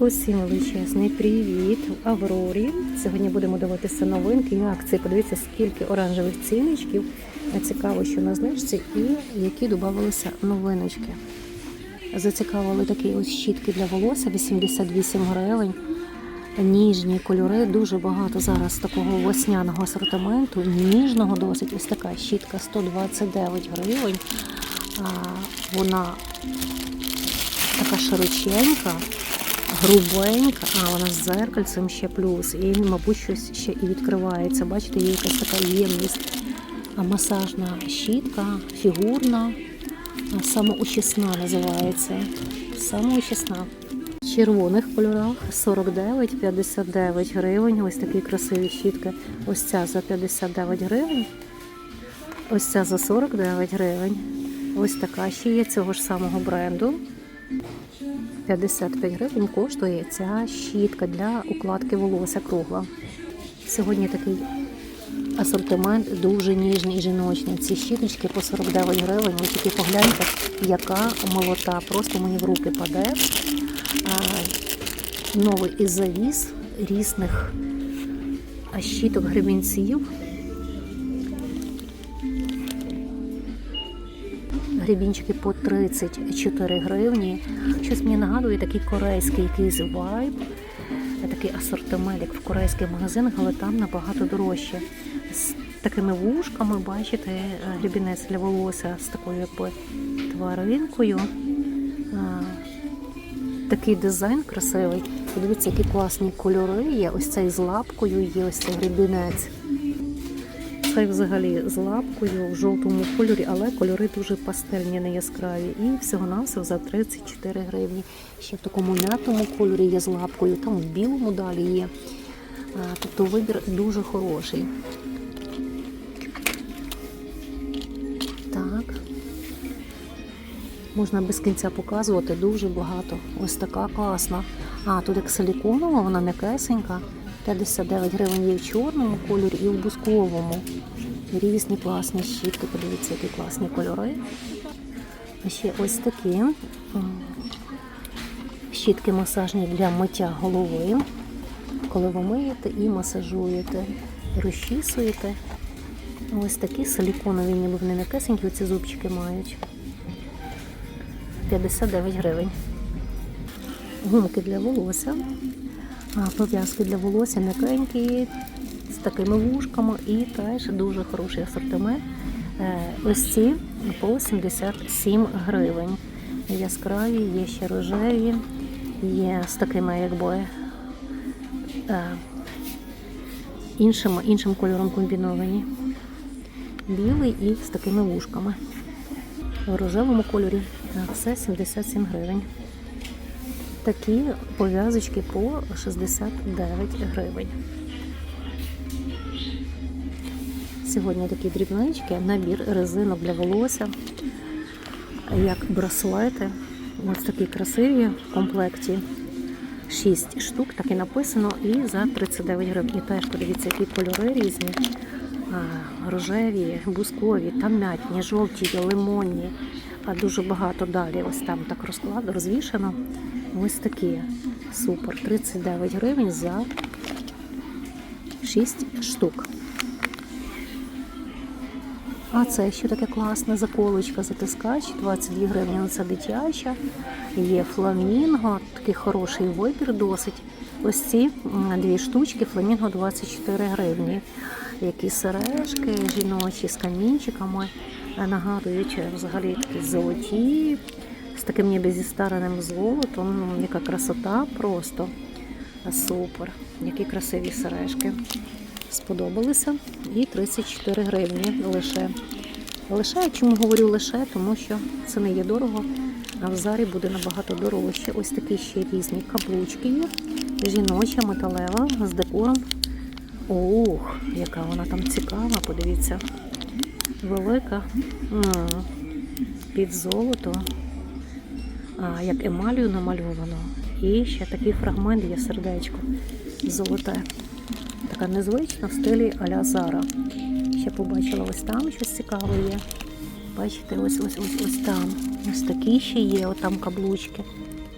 Усім величезний привіт в Аврорі. Сьогодні будемо дивитися новинки і акції. Подивіться, скільки оранжевих ціночків. Цікаво, що на знижці і які додавалися новиночки. Зацікавили такі ось щітки для волосся 88 гривень. Ніжні кольори, дуже багато зараз такого весняного асортименту, ніжного досить. Ось така щітка 129 гривень. Вона така широченька, грубенька, а вона з зеркальцем ще плюс. І, мабуть, щось ще і відкривається. Бачите, є якась така ємність. А масажна щітка, фігурна, самоучисна називається. Самоучисна. В червоних кольорах 49-59 гривень. Ось такі красиві щітки. Ось ця за 59 гривень. Ось ця за 49 гривень. Ось така ще є цього ж самого бренду. 55 гривень коштує ця щітка для укладки волосся кругла. Сьогодні такий асортимент дуже ніжний і жіночний. Ці щіточки по 49 гривень. Ви тільки погляньте, яка молота. Просто мені в руки паде. А, Новий із завіс різних щіток гребінців. Гребінчики по 34 гривні. Щось мені нагадує такий корейський якийсь вайб, такий асортимент, як в корейських магазинах, але там набагато дорожче. З такими вушками, бачите, гребінець для волосся з такою якби тваринкою. Такий дизайн красивий. Подивіться, які класні кольори є. Ось цей з лапкою є ось цей гребінець. Цей взагалі з лапкою в жовтому кольорі, але кольори дуже пастельні, не яскраві. І всього-навсього за 34 гривні. Ще в такому м'ятому кольорі є з лапкою, там в білому далі є. Тобто вибір дуже хороший. Так. Можна без кінця показувати дуже багато. Ось така класна. А, тут як силіконова, вона м'якесенька. 59 гривень є в чорному кольорі і в бусковому. Різні класні щітки. Подивіться, які класні кольори. А ще ось такі щітки масажні для миття голови. Коли ви миєте і масажуєте, розчісуєте. Ось такі силіконові, ніби вони м'якесенькі, оці зубчики мають. 59 гривень. Гумки для волосся. Пов'язки для волосся м'якенькі, з такими вушками і теж дуже хороший асортимент. Е, Ось ці по 77 гривень. Яскраві, є ще рожеві, є з такими якби е, іншим, іншим кольором комбіновані. Білий і з такими вушками. В рожевому кольорі все 77 гривень. Такі пов'язочки по 69 гривень. Сьогодні такі дрібнички, набір резинок для волосся, як браслети. Ось такі красиві в комплекті. 6 штук, так і написано, і за 39 гривень. І теж подивіться, які кольори різні. Рожеві, бускові, там м'ятні, жовті, лимонні. А дуже багато далі. Ось там так розклад розвішено. Ось такі. Супер. 39 гривень за 6 штук. А це ще таке класне заколочка, затискач, 22 гривні. Це дитяча. Є фламінго, такий хороший вибір досить. Ось ці дві штучки, фламінго 24 гривні. Які сережки жіночі з камінчиками. Нагадують взагалі такі золоті, з таким ніби зі стареним золотом. Ну, яка красота просто. Супер. Які красиві сережки. Сподобалися. І 34 гривні лише. Лише, чому говорю лише, тому що це не є дорого, а в зарі буде набагато дорожче. Ось такі ще різні каблучки є. Жіноча, металева, з декором. Ох, яка вона там цікава, подивіться. Велика. М, Під золото. Як емалію намальовано. І ще такий фрагмент є сердечко. Золоте. Така незвична в стилі а-ля Зара. Ще побачила ось там щось цікаве є. Бачите, ось ось ось ось там. Ось такі ще є, отам каблучки.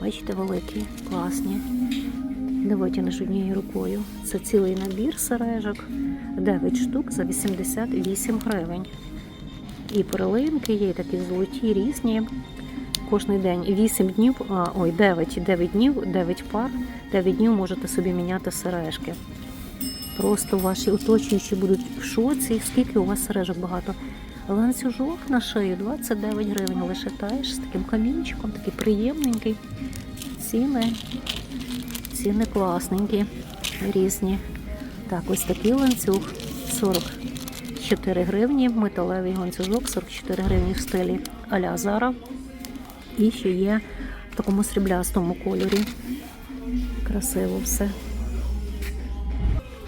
Бачите, великі, класні. Не витягнеш однією рукою. Це цілий набір сережок. 9 штук за 88 гривень. І перлинки є, і такі золоті, різні. Кожний день 8 днів, ой, 9, 9 днів, 9 пар, 9 днів можете собі міняти сережки. Просто ваші оточуючі будуть в шоці, скільки у вас сережок багато. Ланцюжок на шию 29 гривень лише теж з таким камінчиком, такий приємненький. Ціни, ціни класненькі, різні. Так, ось такий ланцюг 44 гривні, металевий ланцюжок 44 гривні в стилі а-ля Зара. І ще є в такому сріблястому кольорі. Красиво все.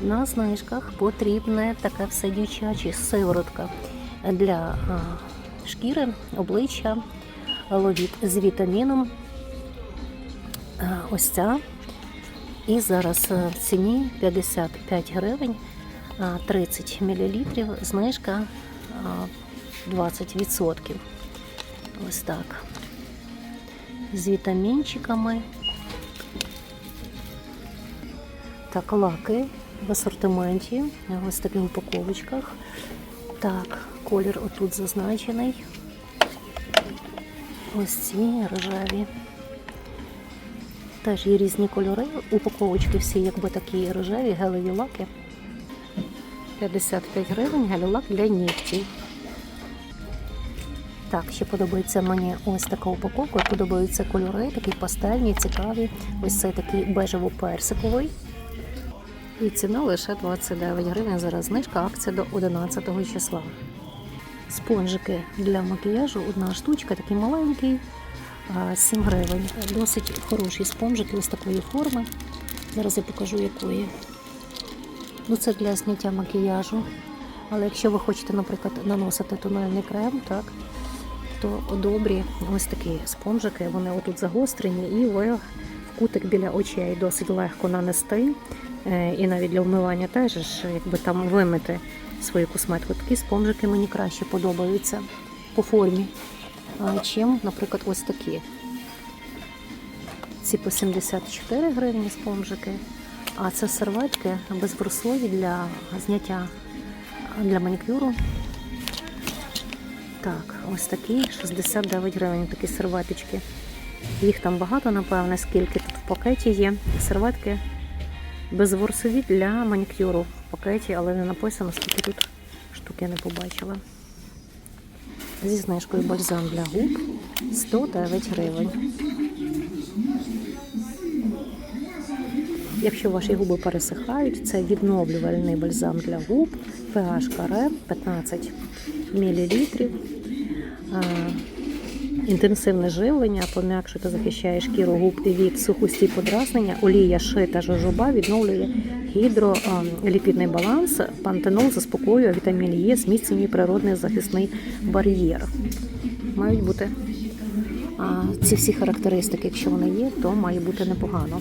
На знижках потрібне таке все дівчаче сиворотка для шкіри, обличчя, ловіт з вітаміном. Ось ця. І зараз в ціні 55 гривень, 30 мл, знижка 20%. Ось так. З вітамінчиками. Так, лаки в асортименті, ось в таких упаковочках. Так, колір отут зазначений. Ось ці рожеві. Теж є різні кольори. Упаковочки всі якби такі рожеві, гелеві лаки. 55 гривень, гель-лак для нігтів. Так, ще подобається мені ось така упаковка. Подобаються кольори, такі пастельні, цікаві. Ось цей такий бежево-персиковий. І ціна лише 29 гривень. Зараз знижка акція до 11 числа. Спонжики для макіяжу, одна штучка, такий маленький, 7 гривень. Досить хороші спонжики ось такої форми. Зараз я покажу якої. Ну, це для зняття макіяжу. Але якщо ви хочете, наприклад, наносити тональний крем, так, то добрі ось такі спонжики, вони отут загострені, і ви в кутик біля очей досить легко нанести. Е, І навіть для вмивання теж, якби там вимити свою косметику. Такі спонжики мені краще подобаються по формі, чим, наприклад, ось такі. Ці по 74 гривні спонжики, а це серветки безбрусові для зняття для манікюру. Так, ось такі 69 гривень, такі серветочки. Їх там багато, напевне, скільки тут в пакеті є. Серветки безворсові для манікюру в пакеті, але не написано, скільки тут штук я не побачила. Зі знижкою бальзам для губ 109 гривень. Якщо ваші губи пересихають, це відновлювальний бальзам для губ, pH каре 15 мл. Інтенсивне живлення пом'якшує та захищає шкіру губ від сухості подразнення. Олія шита жожоба відновлює гідроліпідний баланс. Пантенол заспокоює вітамін Е, зміцнює природний захисний бар'єр. Мають бути а, ці всі характеристики, якщо вони є, то має бути непогано.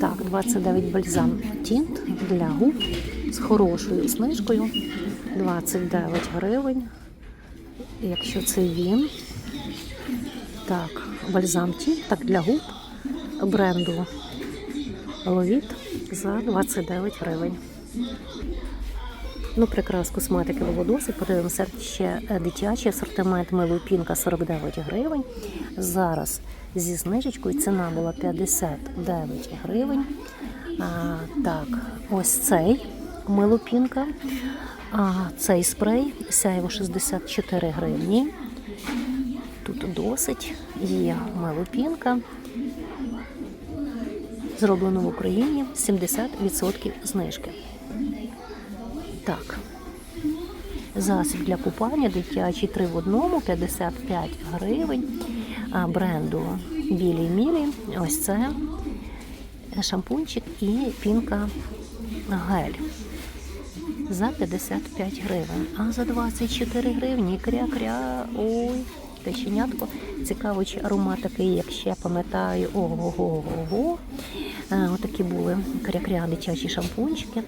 Так, 29 бальзам тінт для губ з хорошою знижкою. 29 гривень. Якщо це він. Так, бальзам тінт, так для губ бренду Ловіт за 29 гривень. Ну, прикрас косметики досить. Подивимося ще дитячий асортимент милу пінка 49 гривень. Зараз зі знижечкою ціна була 59 гривень. А, так, ось цей милопінка. А, цей спрей сяйво 64 гривні. Тут досить є милопінка. Зроблено в Україні 70% знижки. Так. Засіб для купання дитячий 3 в одному, 55 гривень. Бренду Білі Мілі. Ось це шампунчик і пінка гель. За 55 гривень. А за 24 гривні кря-кря. Ой, печенятко. Цікаво, чи аромат такий, як ще пам'ятаю. Ого-го-го. Отакі були кря-кря дитячі шампунчики.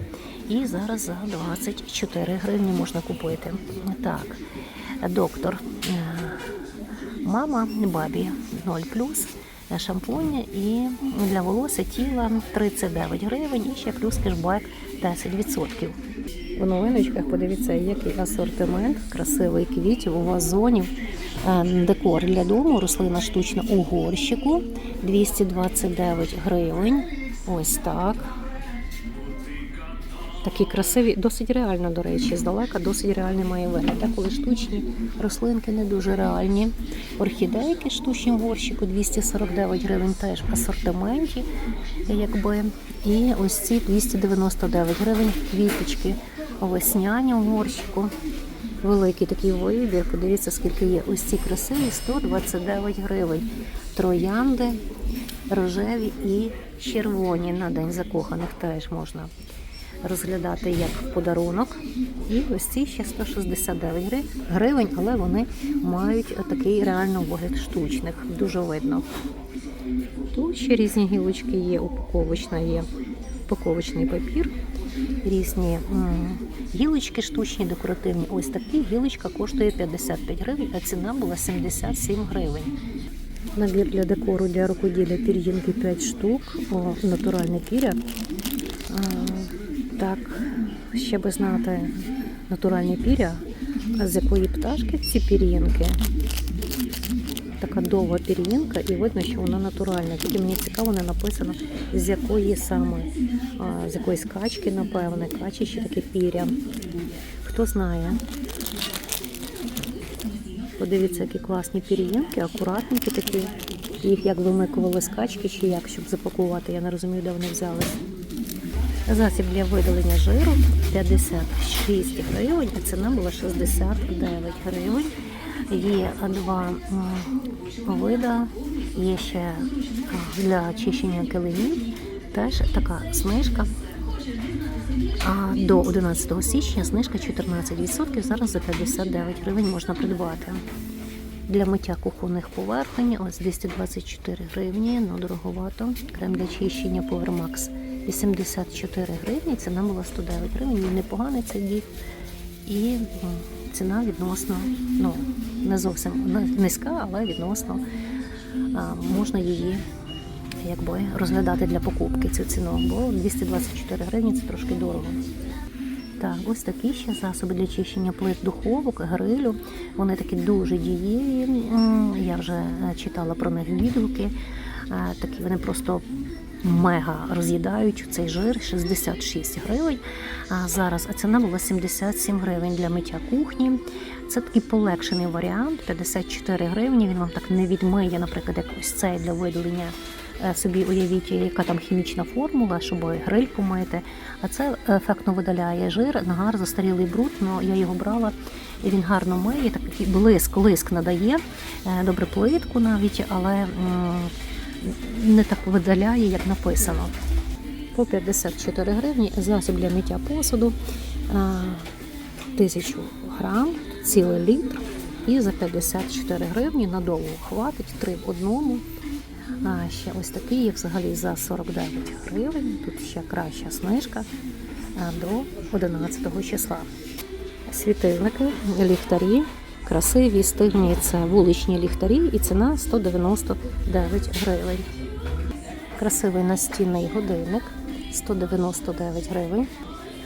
І зараз за 24 гривні можна купити. Так, доктор. е, Мама бабі 0 е, шампунь і для волосся тіла 39 гривень і ще плюс кешбек 10%. В новиночках подивіться, який асортимент красивий квітів у вазонів. Е, Декор для дому, рослина штучна у горщику 229 гривень. Ось так. Такі красиві, досить реально, до речі, здалека досить реальний має вигляд. Деколи штучні рослинки не дуже реальні. Орхідейки штучні в горщику 249 гривень теж в асортименті, якби. І ось ці 299 гривень квіточки весняні в горщику. Великий такий вибір. Подивіться, скільки є. Ось ці красиві 129 гривень. Троянди, рожеві і червоні на день закоханих теж можна розглядати як подарунок. І ось ці ще 169 гривень, але вони мають такий реально вигляд штучних, дуже видно. Тут ще різні гілочки є, упаковочна є упаковочний папір, різні гілочки штучні, декоративні. Ось такі гілочка коштує 55 гривень, а ціна була 77 гривень. Набір для декору для рукоділля пір'їнки 5 штук, о, натуральне піря. Так, ще би знати натуральне піря, з якої пташки ці пір'їнки. Така довга пір'їнка, і видно, що вона натуральна. Тільки мені цікаво, не написано, з якої саме, з якоїсь качки, напевне, качі таке піря. Хто знає. Подивіться, які класні пір'їнки, акуратненькі такі. Їх як вимикували з качки чи як, щоб запакувати. Я не розумію, де вони взялись. Засіб для видалення жиру 56 гривень, а ціна була 69 гривень. Є два вида, є ще для чищення килимів, теж така знижка. А до 11 січня знижка 14%, зараз за 59 гривень можна придбати. Для миття кухонних поверхень ось 224 гривні, ну дороговато. Крем для чищення Powermax 84 гривні, ціна була 109 гривень, він непоганий цей дів. І ціна відносно, ну, не зовсім низька, але відносно можна її якби розглядати для покупки цю ціну, бо 224 гривні це трошки дорого. Так, ось такі ще засоби для чищення плит духовок, грилю. Вони такі дуже дієві. Я вже е, читала про них відгуки. Е, Такі вони просто мега роз'їдають цей жир 66 гривень. А зараз а ціна була 77 гривень для миття кухні. Це такий полегшений варіант, 54 гривні. Він вам так не відмиє, наприклад, як ось цей для видалення. Е, Собі уявіть, яка там хімічна формула, щоб гриль помити. А це ефектно видаляє жир, нагар, застарілий бруд. Ну я його брала, і він гарно миє, такий блиск, лиск надає, е, добре плитку навіть, але не так видаляє, як написано. По 54 гривні засіб для миття посуду, е, 1000 грам, цілий літр. І за 54 гривні надовго хватить, три в одному. А ще ось такий є взагалі за 49 гривень. Тут ще краща знижка а, до 11 числа. Світильники, ліхтарі, красиві, стильні. Це вуличні ліхтарі і ціна 199 гривень. Красивий настінний годинник 199 гривень.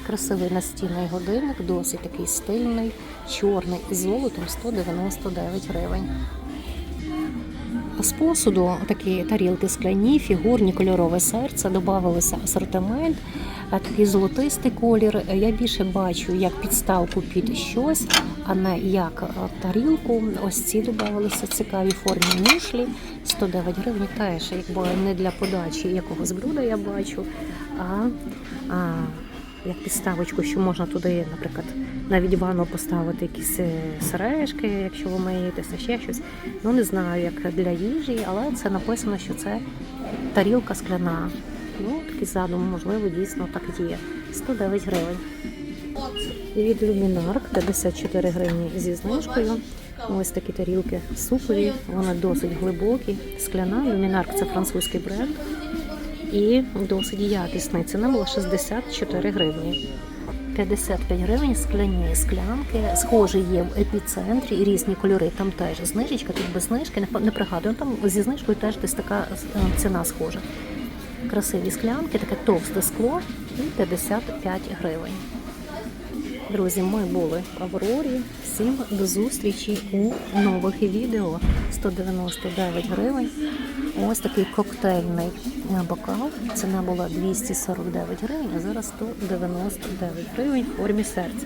Красивий настінний годинник, досить такий стильний, чорний із золотом 199 гривень. З посуду такі тарілки скляні, фігурні, кольорове серце, додавалося асортимент, такий золотистий колір. Я більше бачу як підставку під щось, а не як е, тарілку. Ось ці додавалися цікаві формі мушлі. 109 гривень теж, якби не для подачі якогось блюда я бачу, а, а як підставочку, що можна туди, наприклад, навіть ванну поставити якісь е, сережки, якщо ви миєтеся, ще щось. Ну не знаю, як для їжі, але це написано, що це тарілка скляна. Ну, такий задум, можливо, дійсно так є. 109 гривень. Від Люмінарк 54 гривні зі знижкою. Ось такі тарілки супові, вони досить глибокі. Скляна. Люмінарк це французький бренд і досить якісний. Ціна була 64 гривні. 55 гривень скляні склянки. Схожі є в епіцентрі різні кольори. Там теж знижечка, тут без знижки. Не, пригадую. Там зі знижкою теж десь така е, ціна схожа. Красиві склянки, таке товсте скло і 55 гривень. Друзі, ми були в Аврорі. Всім до зустрічі у нових відео. 199 гривень. Ось такий коктейльний е, бокал. Ціна була 249 гривень, а зараз 199 гривень в формі серця.